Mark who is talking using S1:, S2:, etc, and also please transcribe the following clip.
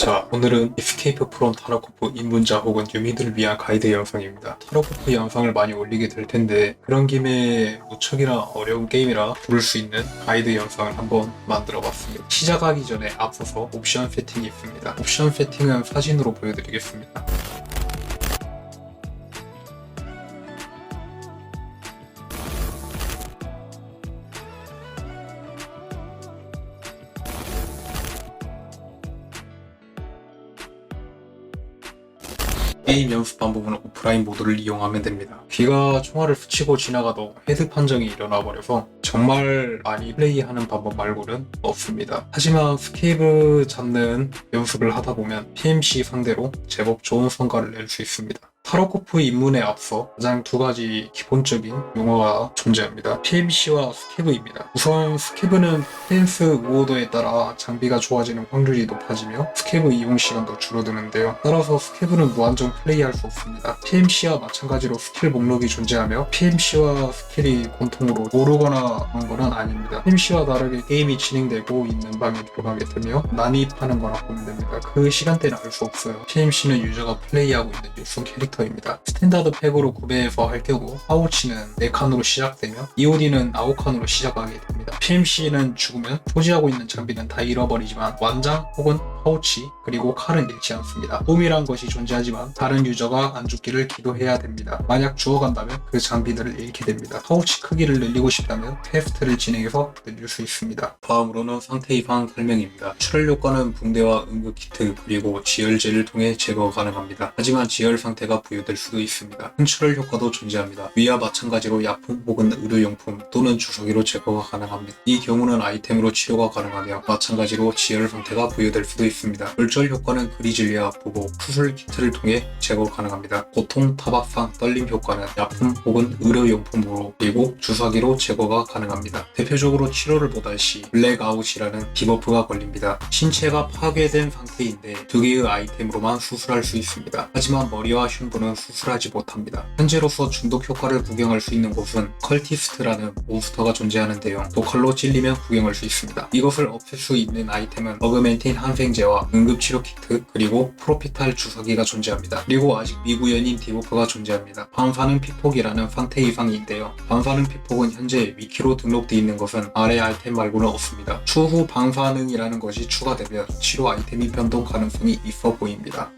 S1: 자, 오늘은 에스케이프 프롬 타로코프 입문자 혹은 유미들을 위한 가이드 영상입니다. 타로코프 영상을 많이 올리게 될 텐데 그런 김에 무척이나 어려운 게임이라 부를 수 있는 가이드 영상을 한번 만들어 봤습니다. 시작하기 전에 앞서서 옵션 세팅이 있습니다. 옵션 세팅은 사진으로 보여드리겠습니다. 게임 연습 방법은 오프라인 모드를 이용하면 됩니다. 귀가 총알을 스치고 지나가도 헤드 판정이 일어나 버려서 정말 많이 플레이하는 방법 말고는 없습니다. 하지만 스케이브 잡는 연습을 하다 보면 PMC 상대로 제법 좋은 성과를 낼 수 있습니다. 타로코프 입문에 앞서 가장 두 가지 기본적인 용어가 존재합니다. PMC와 스케브입니다. 우선 스케브는 펜스 우오더에 따라 장비가 좋아지는 확률이 높아지며 스케브 이용 시간도 줄어드는데요. 따라서 스케브는 무한정 플레이할 수 없습니다. PMC와 마찬가지로 스킬 목록이 존재하며 PMC와 스킬이 공통으로 모르거나 그런 거는 아닙니다. PMC와 다르게 게임이 진행되고 있는 방에 들어가게 되며 난입하는 거나 보면 됩니다. 그 시간대는 알 수 없어요. PMC는 유저가 플레이하고 있는 육성 캐릭터 입니다. 스탠다드 팩으로 구매해서 할 경우 하우치는 4칸으로 시작되며 EOD는 9칸으로 시작하게 됩니다. PMC는 죽으면 소지하고 있는 장비는 다 잃어버리지만 완장 혹은 파우치 그리고 칼은 잃지 않습니다. 돔이란 것이 존재하지만 다른 유저가 안 죽기를 기도해야 됩니다. 만약 죽어간다면 그 장비들을 잃게 됩니다. 파우치 크기를 늘리고 싶다면 퀘스트를 진행해서 늘릴 수 있습니다. 다음으로는 상태 이상 설명입니다. 출혈 효과는 붕대와 응급 키트 그리고 지혈제를 통해 제거 가능합니다. 하지만 지혈 상태가 부여될 수도 있습니다. 흠출혈 효과도 존재합니다. 위와 마찬가지로 약품 혹은 의료용품 또는 주사기로 제거가 가능합니다. 이 경우는 아이템으로 치료가 가능하며 마찬가지로 지혈 상태가 부여될 수도 있습니다. öl절 효과는 그리즐리아 보복, 수술 키트를 통해 제거 가능합니다. 고통, 타박상, 떨림 효과는 약품 혹은 의료용품으로 그리고 주사기로 제거가 가능합니다. 대표적으로 치료를 보다 시 블랙아웃이라는 디버프가 걸립니다. 신체가 파괴된 상태인데 두 개의 아이템으로만 수술할 수 있습니다. 하지만 머리와 흉부 는 수술하지 못합니다. 현재로서 중독 효과를 구경할 수 있는 곳은 컬티스트라는 몬스터가 존재하는데요. 독칼로 찔리면 구경할 수 있습니다. 이것을 없앨 수 있는 아이템은 어그멘틴 항생제와 응급치료 키트 그리고 프로피탈 주사기가 존재합니다. 그리고 아직 미구현인 디버프가 존재합니다. 방사능 피폭이라는 상태 이상인데요. 방사능 피폭은 현재 위키로 등록되어 있는 것은 아래 아이템 말고는 없습니다. 추후 방사능이라는 것이 추가되면 치료 아이템이 변동 가능성이 있어 보입니다.